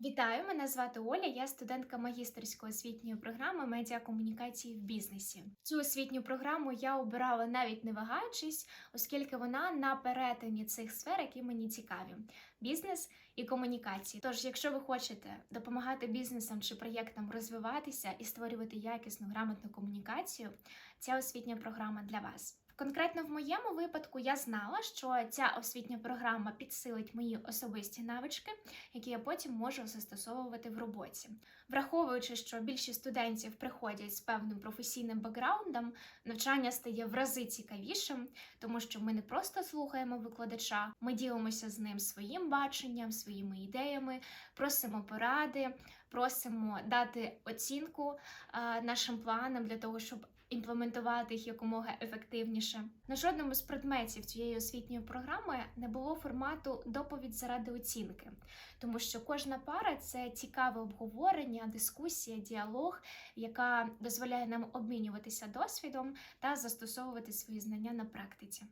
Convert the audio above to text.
Вітаю, мене звати Оля. Я студентка магістерської освітньої програми медіакомунікації в бізнесі. Цю освітню програму я обирала навіть не вагаючись, оскільки вона на перетині цих сфер, які мені цікаві: бізнес і комунікації. Тож, якщо ви хочете допомагати бізнесам чи проєктам розвиватися і створювати якісну грамотну комунікацію, ця освітня програма для вас. Конкретно в моєму випадку я знала, що ця освітня програма підсилить мої особисті навички, які я потім можу застосовувати в роботі. Враховуючи, що більшість студентів приходять з певним професійним бекграундом, навчання стає в рази цікавішим, тому що ми не просто слухаємо викладача, ми ділимося з ним своїм баченням, своїми ідеями, просимо поради, просимо дати оцінку нашим планам для того, щоб імплементувати їх якомога ефективніше. На жодному з предметів цієї освітньої програми не було формату доповідь заради оцінки, тому що кожна пара це цікаве обговорення, дискусія, діалог, яка дозволяє нам обмінюватися досвідом та застосовувати свої знання на практиці.